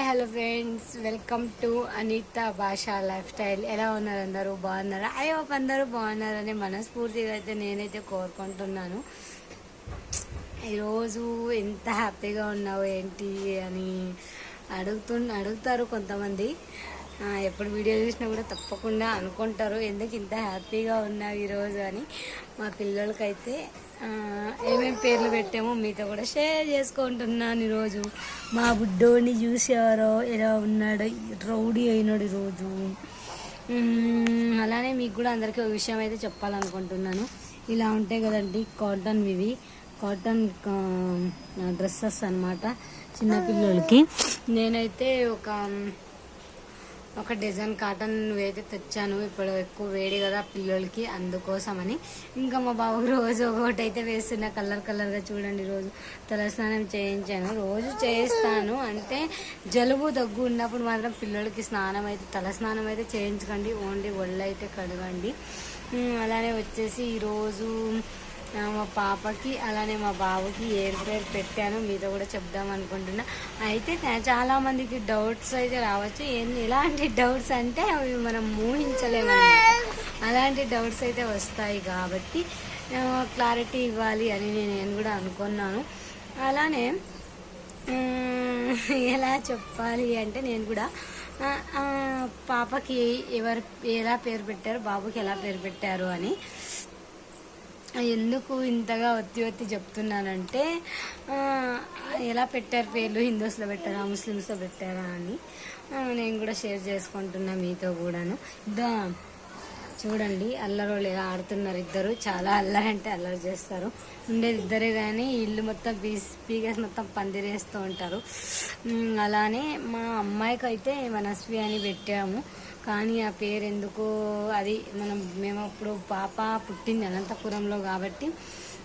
Hi hello friends welcome to Anitha Bhasha lifestyle ఎలా ఉన్నారు అందరూ? బాగున్నారా? ఐ హోప్ అందరూ బాగున్నారని మనస్ఫూర్తిగా అయితే నేనైతే కోరుకుంటున్నాను. ఈరోజు ఎంత హ్యాపీగా ఉన్నావు ఏంటి అని అడుగుతు అడుగుతారు కొంతమంది. ఎప్పుడు వీడియో చూసినా కూడా తప్పకుండా అనుకుంటారు. ఎందుకు ఇంత హ్యాపీగా ఉన్నావు ఈరోజు అని. మా పిల్లలకైతే ఏమేమి పేర్లు పెట్టామో మీతో కూడా షేర్ చేసుకుంటున్నాను ఈరోజు. మా బుడ్డోని చూసేవారో ఎలా ఉన్నాడు రౌడీ అయినాడు ఈరోజు. అలానే మీకు కూడా అందరికీ ఒక విషయం అయితే చెప్పాలనుకుంటున్నాను. ఇలా ఉంటాయి కదండి కాటన్ ఇవి కాటన్ డ్రెస్సెస్ అన్నమాట చిన్నపిల్లలకి నేనైతే ఒక ఒక డజన్ కాటన్ అయితే తెచ్చాను ఇప్పుడు ఎక్కువ వేడి కదా పిల్లలకి అందుకోసమని. ఇంకా మా బాబు రోజు ఒకటి అయితే వేస్తున్నా కలర్ కలర్గా చూడండి రోజు. తలస్నానం చేయించాను. రోజు చేయిస్తాను. అంటే జలుబు దగ్గు ఉన్నప్పుడు మాత్రం పిల్లలకి స్నానం అయితే తలస్నానం అయితే చేయించకండి. ఓన్లీ ఒళ్ళు అయితే కడగండి అలానే వచ్చేసి ఈరోజు మా పాపకి అలానే మా బాబుకి ఏరు పేరు పెట్టాను. మీతో కూడా చెప్దాం అనుకుంటున్నా. అయితే చాలామందికి చాలా మందికి డౌట్స్ అయితే రావచ్చు. ఏం ఎలాంటి డౌట్స్ అంటే అవి మనం ఊహించలేము అలాంటి డౌట్స్ అయితే వస్తాయి కాబట్టి క్లారిటీ ఇవ్వాలి అని నేను కూడా అనుకున్నాను. అలానే ఎలా చెప్పాలి అంటే నేను కూడా పాపకి ఎవరు ఎలా పేరు పెట్టారు బాబుకి ఎలా పేరు పెట్టారు అని ఎందుకు ఇంతగా ఒత్తి ఒత్తి చెప్తున్నానంటే ఎలా పెట్టారు పేర్లు? హిందూస్లో పెట్టారా? ముస్లిమ్స్లో పెట్టారా అని నేను కూడా షేర్ చేసుకుంటున్నా మీతో కూడాను. దా చూడండి అల్లరోళ్ళు ఎలా ఆడుతున్నారు ఇద్దరు. చాలా అల్లరి అంటే అల్లరి చేస్తారు. ఉండేది ఇద్దరే కానీ ఇల్లు మొత్తం పీస్ పీగస్ మొత్తం పందిరేస్తూ ఉంటారు. అలానే మా అమ్మాయికి అయితే మనస్వి అని పెట్టాము. కానీ ఆ పేరు ఎందుకో అది మనం మేము అప్పుడు పాప పుట్టింది అనంతపురంలో కాబట్టి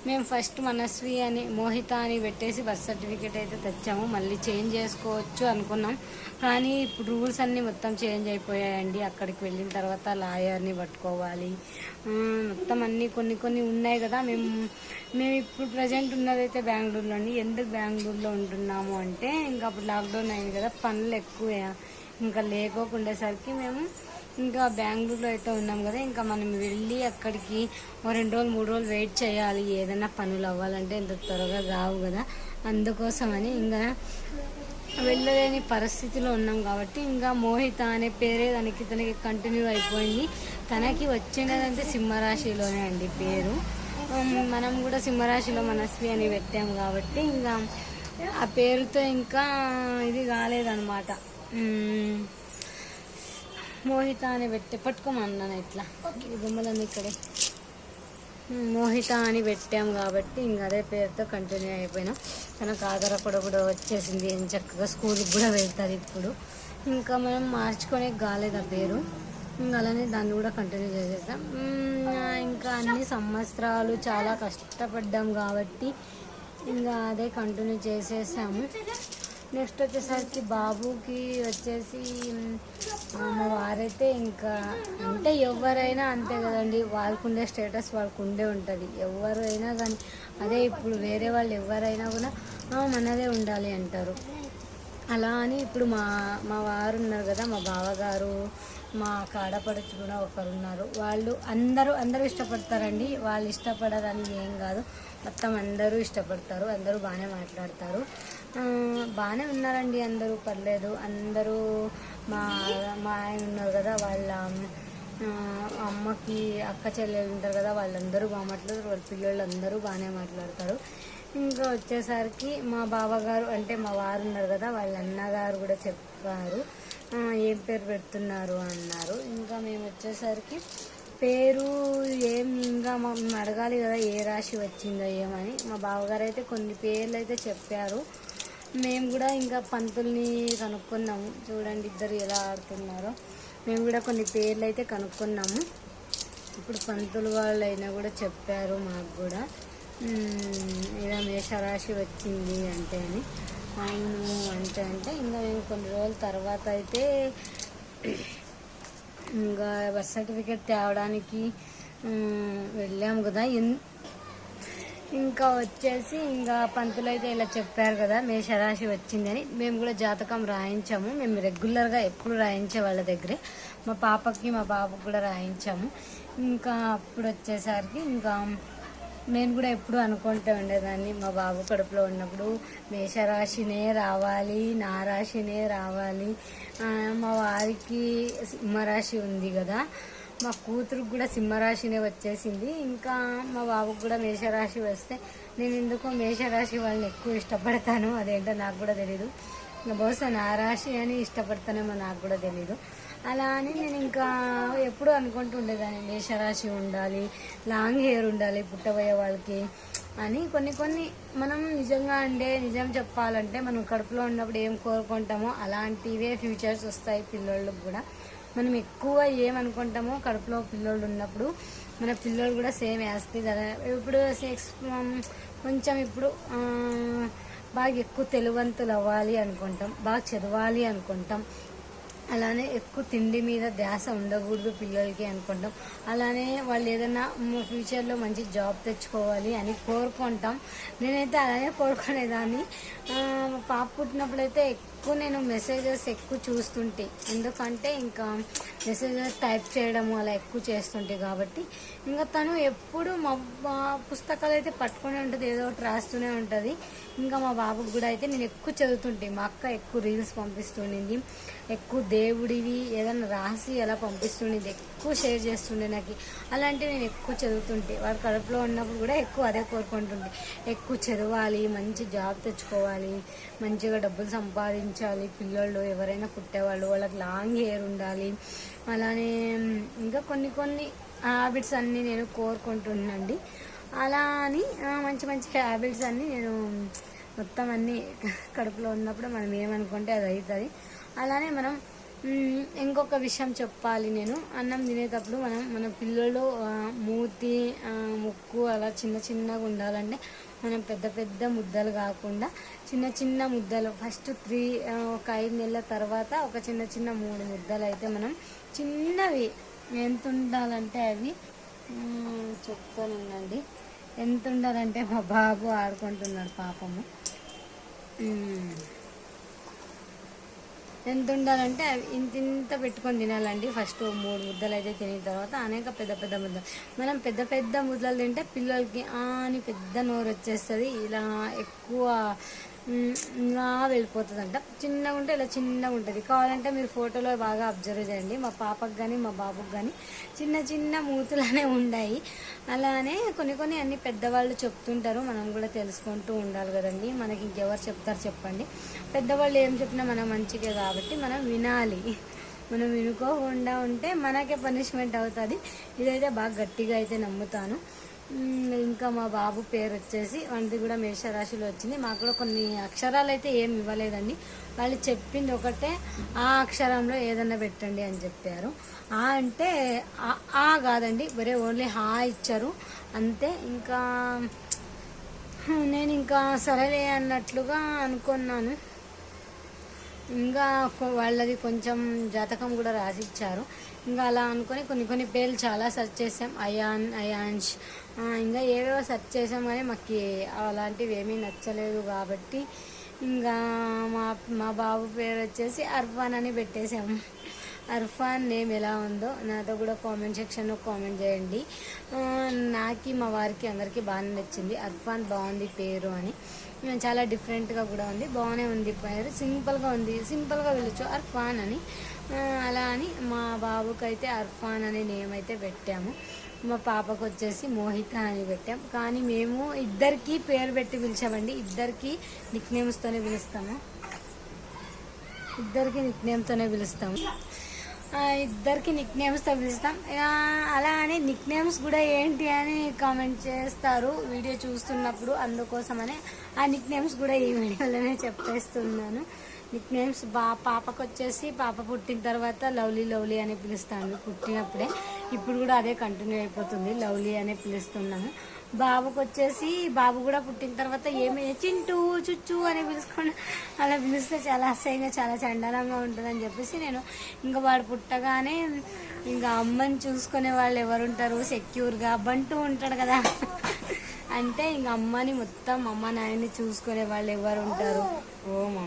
మేము ఫస్ట్ మనస్వి అని మోహిత అని పెట్టేసి బర్త్ సర్టిఫికేట్ అయితే తెచ్చాము. మళ్ళీ చేంజ్ చేసుకోవచ్చు అనుకున్నాం. కానీ ఇప్పుడు రూల్స్ అన్నీ మొత్తం చేంజ్ అయిపోయాయండి. అక్కడికి వెళ్ళిన తర్వాత లాయర్ని పట్టుకోవాలి. మొత్తం అన్నీ కొన్ని కొన్ని ఉన్నాయి కదా. మేము మేము ఇప్పుడు ప్రజెంట్ ఉన్నదైతే బెంగళూరులో అండి ఎందుకు బెంగళూరులో ఉంటున్నాము అంటే ఇంకా అప్పుడు లాక్డౌన్ అయింది కదా. పనులు ఎక్కువ ఇంకా లేకోకుండేసరికి మేము ఇంకా బెంగళూరులో అయితే ఉన్నాం కదా ఇంకా మనం వెళ్ళి అక్కడికి ఓ రెండు రోజులు మూడు రోజులు వెయిట్ చేయాలి. ఏదైనా పనులు అవ్వాలంటే ఇంత త్వరగా కావు కదా. అందుకోసమని ఇంకా వెళ్ళలేని పరిస్థితిలో ఉన్నాం కాబట్టి ఇంకా మోహిత అనే పేరే దానికి తనకి కంటిన్యూ అయిపోయింది. తనకి వచ్చినదంటే సింహరాశిలోనే అండి పేరు. మనం కూడా సింహరాశిలో మనస్వి అని పెట్టాం కాబట్టి ఇంకా ఆ పేరుతో ఇంకా ఇది కాలేదన్నమాట. మోహిత అని పెట్టి పట్టుకోమన్నాను ఇట్లా. ఈ బొమ్మలన్నీ ఇక్కడే. మోహిత అని పెట్టాం కాబట్టి ఇంకా అదే పేరుతో కంటిన్యూ అయిపోయినాం. తనకు ఆధార కూడా కూడా వచ్చేసింది. ఏం చక్కగా స్కూల్కి కూడా వెళ్తుంది ఇప్పుడు. ఇంకా మనం మార్చుకునే కాలేదు ఆ పేరు? ఇంకా అలానే దాన్ని కూడా కంటిన్యూ చేసేసాం ఇంకా అన్ని సంవత్సరాలు చాలా కష్టపడ్డాం కాబట్టి ఇంకా అదే కంటిన్యూ చేసేసాము. నెక్స్ట్ వచ్చేసరికి బాబుకి వచ్చేసి మా వారైతే ఇంకా అంటే ఎవరైనా అంతే కదండి వాళ్ళకుండే స్టేటస్ వాళ్ళకు ఉండే ఉంటుంది ఎవరైనా కానీ అదే ఇప్పుడు వేరే వాళ్ళు ఎవరైనా కూడా మనదే ఉండాలి అంటారు. అలా అని ఇప్పుడు మా మా వారు ఉన్నారు కదా మా బావగారు మా కాడపడచ్చు కూడా ఒకరు ఉన్నారు వాళ్ళు అందరూ అందరూ ఇష్టపడతారండి. వాళ్ళు ఇష్టపడరని ఏం కాదు. మొత్తం అందరూ ఇష్టపడతారు అందరూ బాగానే మాట్లాడతారు. బాగానే ఉన్నారండి అందరూ పర్లేదు. అందరూ మా మా ఆయన ఉన్నారు కదా వాళ్ళ అమ్మకి అక్క చెల్లెలు ఉంటారు కదా వాళ్ళందరూ బాగా మాట్లాడతారు వాళ్ళ పిల్లలు అందరూ బాగానే మాట్లాడతారు. ఇంకా వచ్చేసరికి మా బావగారు అంటే మా వారు ఉన్నారు కదా వాళ్ళ అన్నగారు కూడా చెప్పారు. ఏం పేరు పెడుతున్నారు అన్నారు. ఇంకా మేము వచ్చేసరికి పేరు ఏం ఇంకా మా- అడగాలి కదా ఏ రాశి వచ్చిందో ఏమని. మా బావగారు అయితే కొన్ని పేర్లు అయితే చెప్పారు. మేము కూడా ఇంకా పంతుల్ని కనుక్కున్నాము. చూడండి ఇద్దరు ఎలా ఆడుతున్నారో. మేము కూడా కొన్ని పేర్లు అయితే కనుక్కున్నాము. ఇప్పుడు పంతులు వాళ్ళు అయినా కూడా చెప్పారు మాకు కూడా. ఇలా మేషరాశి వచ్చింది అంటే అని. అవును అంటే అంటే ఇంకా మేము కొన్ని రోజుల తర్వాత అయితే ఇంకా బర్త్ సర్టిఫికేట్ తేవడానికి వెళ్ళాము కదా. ఎన్ ఇంకా వచ్చేసి ఇంకా పంతులు అయితే ఇలా చెప్పారు కదా మేషరాశి వచ్చిందని. మేము కూడా జాతకం రాయించాము. మేము రెగ్యులర్గా ఎప్పుడు రాయించే వాళ్ళ దగ్గరే. మా పాపకి మా బాబుకి కూడా రాయించాము. ఇంకా అప్పుడు వచ్చేసరికి ఇంకా నేను కూడా ఎప్పుడు అనుకుంటూ ఉండేదాన్ని. మా బాబు కడుపులో ఉన్నప్పుడు మేషరాశినే రావాలి నా రాశినే రావాలి. మా వారికి సింహరాశి ఉంది కదా మా కూతురుకు కూడా సింహరాశినే వచ్చేసింది. ఇంకా మా బాబుకు కూడా మేషరాశి వస్తే నేను ఎందుకో మేషరాశి వాళ్ళని ఎక్కువ ఇష్టపడతాను. అదేంటో నాకు కూడా తెలీదు. బహుశా నా రాశి అని ఇష్టపడతానేమో నాకు కూడా తెలీదు. అలా అని నేను ఇంకా ఎప్పుడూ అనుకుంటూ ఉండేదాన్ని మేషరాశి ఉండాలి లాంగ్ హెయిర్ ఉండాలి పుట్టబోయే వాళ్ళకి అని కొన్ని కొన్ని మనం నిజంగా అంటే నిజం చెప్పాలంటే మనం కడుపులో ఉన్నప్పుడు ఏం కోరుకుంటామో అలాంటివే ఫ్యూచర్స్ వస్తాయి పిల్లోళ్ళకి కూడా. మనం ఎక్కువ ఏమనుకుంటామో కడుపులో పిల్లోళ్ళు ఉన్నప్పుడు మన పిల్లోళ్ళు కూడా సేమ్ వేస్తుంది కదా. ఇప్పుడు సెక్స్ కొంచెం ఇప్పుడు బాగా ఎక్కువ తెలివంతులు అవ్వాలి అనుకుంటాం బాగా చదవాలి అనుకుంటాం. అలానే ఎక్కువ తిండి మీద ధ్యాస ఉండకూడదు పిల్లలకి అనుకుంటాం. అలానే వాళ్ళు ఏదైనా ఫ్యూచర్లో మంచి జాబ్ తెచ్చుకోవాలి అని కోరుకుంటాం. నేనైతే అలానే కోరుకునేదాన్ని. పాప పుట్టినప్పుడైతే ఎక్కువ నేను మెసేజెస్ ఎక్కువ చూస్తుంటే ఎందుకంటే ఇంకా మెసేజెస్ టైప్ చేయడము అలా ఎక్కువ చేస్తుంటే కాబట్టి ఇంకా తను ఎప్పుడు మా పుస్తకాలు అయితే పట్టుకునే ఉంటుంది ఏదో ఒకటి రాస్తూనే ఉంటుంది. ఇంకా మా బాబుకి కూడా అయితే నేను ఎక్కువ చదువుతుంటే మా అక్క ఎక్కువ రీల్స్ పంపిస్తుండింది ఎక్కువ దేవుడివి ఏదైనా రాసి అలా పంపిస్తుండేది ఎక్కువ షేర్ చేస్తుండే నాకు. అలాంటివి నేను ఎక్కువ చదువుతుంటే వాడు కడుపులో ఉన్నప్పుడు కూడా ఎక్కువ అదే కోరుకుంటుండే ఎక్కువ చదవాలి మంచి జాబ్ తెచ్చుకోవాలి మంచిగా డబ్బులు సంపాదించాలి పిల్లలు ఎవరైనా పుట్టేవాళ్ళు వాళ్ళకి లాంగ్ హెయిర్ ఉండాలి. అలానే ఇంకా కొన్ని కొన్ని హ్యాబిట్స్ అన్నీ నేను కోరుకుంటున్నాండి. అలా అని మంచి మంచి హ్యాబిట్స్ అన్నీ నేను మొత్తం అన్నీ కడుపులో ఉన్నప్పుడు మనం ఏమనుకుంటే అది అవుతుంది అలానే మనం ఇంకొక విషయం చెప్పాలి నేను. అన్నం తినేటప్పుడు మనం మన పిల్లలు మూతి ముక్కు అలా చిన్న చిన్నగా ఉండాలంటే మనం పెద్ద పెద్ద ముద్దలు కాకుండా చిన్న చిన్న ముద్దలు. ఫస్ట్ త్రీ ఒక ఐదు నెలల తర్వాత ఒక చిన్న చిన్న మూడు ముద్దలు అయితే మనం చిన్నవి ఎంత ఉండాలంటే అవి చెప్తానండి. ఎంత ఉండాలంటే మా బాబు ఆడుకుంటున్నాడు పాపము. ఎంత ఉండాలంటే అవి ఇంత ఇంత పెట్టుకొని తినాలండి. ఫస్ట్ మూడు ముద్దలు అయితే తినిన తర్వాత అనేక పెద్ద పెద్ద ముద్దలు. మనం పెద్ద పెద్ద ముద్దలు తింటే పిల్లలకి ఆ అని పెద్ద నోరు వచ్చేస్తుంది. ఇలా ఎక్కువ ఇలా వెళ్ళిపోతుంది అంట చిన్నగా ఉంటే ఇలా చిన్నగా ఉంటుంది. కావాలంటే మీరు ఫోటోలో బాగా అబ్జర్వ్ చేయండి. మా పాపకు కానీ మా బాబుకి కానీ చిన్న చిన్న మూతులనే ఉన్నాయి అలానే కొన్ని కొన్ని అన్ని పెద్దవాళ్ళు చెప్తుంటారు. మనం కూడా తెలుసుకుంటూ ఉండాలి కదండి. మనకి ఇంకెవరు చెప్తారు చెప్పండి. పెద్దవాళ్ళు ఏం చెప్పినా మనం మంచిగా కాబట్టి మనం వినాలి. మనం వినుకోకుండా ఉంటే మనకే పనిష్మెంట్ అవుతుంది. ఇదైతే బాగా గట్టిగా అయితే నమ్ముతాను. ఇంకా మా బాబు పేరు వచ్చేసి వంటి కూడా మేషరాశిలో వచ్చింది. మాకు కూడా కొన్ని అక్షరాలు అయితే ఏం ఇవ్వలేదండి. వాళ్ళు చెప్పింది ఒకటే ఆ అక్షరంలో ఏదన్నా పెట్టండి అని చెప్పారు. ఆ అంటే ఆ- కాదండి వరే ఓన్లీ హా ఇచ్చారు. అంతే ఇంకా నేను ఇంకా సరేలే అన్నట్లుగా అనుకున్నాను. ఇంకా వాళ్ళది కొంచెం జాతకం కూడా రాసిచ్చారు. ఇంకా అలా అనుకొని కొన్ని కొన్ని పేర్లు చాలా సెర్చ్ చేసాం. అయాన్ అయాన్ష్ ఇంకా ఏవేవో సెర్చ్ చేసాం కానీ మాకు అలాంటివి ఏమీ నచ్చలేదు కాబట్టి ఇంకా మా మా బాబు పేరు వచ్చేసి అర్ఫాన్ అని పెట్టేసాము అర్ఫాన్ నేమ్ ఎలా ఉందో నాతో కూడా కామెంట్ సెక్షన్లో కామెంట్ చేయండి. నాకు మా వారికి అందరికీ బాగానే నచ్చింది. అర్ఫాన్ బాగుంది పేరు అని. చాలా డిఫరెంట్గా కూడా ఉంది. బాగానే ఉంది పేరు. సింపుల్గా ఉంది. సింపుల్గా పిలవచ్చు అర్ఫాన్ అని. అలా అని మా బాబుకి అయితే అర్ఫాన్ అనే నేమ్ అయితే పెట్టాము. మా పాపకు వచ్చేసి మోహిత అని పెట్టాం. కానీ మేము ఇద్దరికి పేరు పెట్టి పిలిచామండి. ఇద్దరికి నిక్ నేమ్స్తోనే పిలుస్తాము. ఇద్దరికి నిక్ నేమ్తోనే పిలుస్తాము. ఇద్దరికి నిక్ నేమ్స్తో పిలుస్తాం అలా అని నిక్ నేమ్స్ కూడా ఏంటి అని కామెంట్ చేస్తారు వీడియో చూస్తున్నప్పుడు అందుకోసమనే. ఆ నిక్ నేమ్స్ కూడా ఈ వీడియోలోనే చెప్పేస్తున్నాను. నిక్ నేమ్స్ బా పాపకు వచ్చేసి పాప పుట్టిన తర్వాత లవ్లీ లవ్లీ అని పిలుస్తాను. పుట్టినప్పుడే. ఇప్పుడు కూడా అదే కంటిన్యూ అయిపోతుంది. లవ్లీ అనే పిలుస్తున్నాము బాబుకి వచ్చేసి బాబు కూడా పుట్టిన తర్వాత ఏమి చింటూ చుచ్చు అని పిలుచుకొని అలా పిలిస్తే చాలా అసహ్యంగా చాలా చండాలంగా ఉంటుందని చెప్పేసి నేను ఇంకా వాడు పుట్టగానే ఇంకా అమ్మని చూసుకునే వాళ్ళు ఎవరుంటారు? సెక్యూర్గా బంటూ ఉంటాడు కదా. అంటే ఇంక అమ్మని మొత్తం అమ్మ నాయన్ని చూసుకునే వాళ్ళు ఎవరు ఉంటారు ఓ మా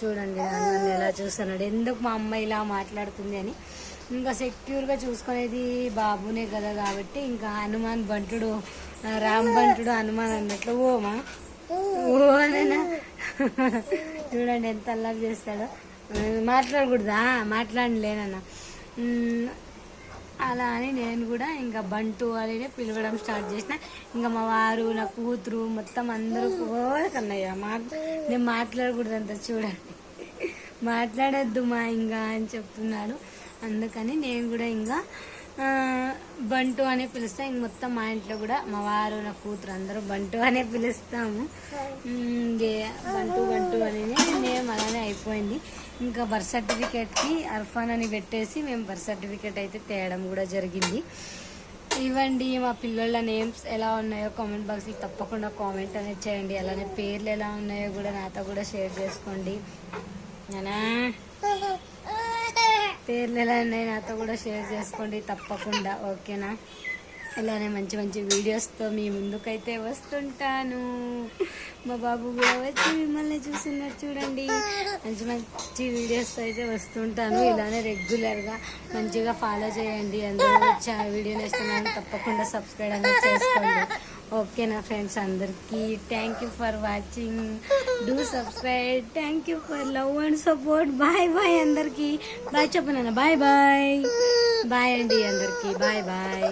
చూడండి నన్ను ఎలా చూస్తున్నాడు. ఎందుకు మా అమ్మ ఇలా మాట్లాడుతుంది అని. ఇంకా సెక్యూర్గా చూసుకునేది బాబునే కదా కాబట్టి ఇంకా హనుమాన్ బంటుడు రాంబంటుడు రామ్ బంటుడు హనుమాన్ అన్నట్లు ఓమా ఓ చూడండి ఎంత అల్లరి చేస్తాడో. మాట్లాడకూడదా? మాట్లాడలేనన్నా అలా అని నేను కూడా ఇంకా బంటు అని పిలవడం స్టార్ట్ చేసిన. ఇంకా మా వారు నా కూతురు మొత్తం అందరూ ఓ కన్నయ్య. మా నేను మాట్లాడకూడదు అంత చూడండి. మాట్లాడొద్దు మా ఇంకా అని చెప్తున్నాడు. అందుకని నేను కూడా ఇంకా బంటు అనే పిలుస్తాం. ఇంక మొత్తం మా ఇంట్లో కూడా మా వారు నా కూతురు అందరూ బంటు అనే పిలుస్తాము. బంటు బంటు అనే నేమ్ అలానే అయిపోయింది. ఇంకా బర్త్ సర్టిఫికేట్కి అర్ఫాన్ అని పెట్టేసి మేము బర్త్ సర్టిఫికేట్ అయితే తేయడం కూడా జరిగింది. ఇవ్వండి మా పిల్లల నేమ్స్ ఎలా ఉన్నాయో కామెంట్ బాక్స్లో తప్పకుండా కామెంట్ అనేది చేయండి. అలానే పేర్లు ఎలా ఉన్నాయో కూడా నాతో కూడా షేర్ చేసుకోండి. నానా. పేర్లు ఎలా నాతో కూడా షేర్ చేసుకోండి తప్పకుండా ఓకేనా? ఇలానే మంచి మంచి వీడియోస్తో మీ ముందుకైతే వస్తుంటాను. మా బాబు కూడా వచ్చి మిమ్మల్ని చూస్తున్నారు చూడండి. మంచి మంచి వీడియోస్తో అయితే వస్తుంటాను. ఇలానే రెగ్యులర్గా మంచిగా ఫాలో చేయండి. అందరూ వచ్చి ఆ వీడియోని ఇస్తున్నాను తప్పకుండా సబ్స్క్రైబ్ అనేది చేసుకోండి. ఓకేనా ఫ్రెండ్స్ అందరికీ thank you for watching do subscribe thank you for love and support bye bye అందరికీ బాయ్ చెప్పనన్న బాయ్ బాయ్ బాయ్ అండి అందరికీ బాయ్ బాయ్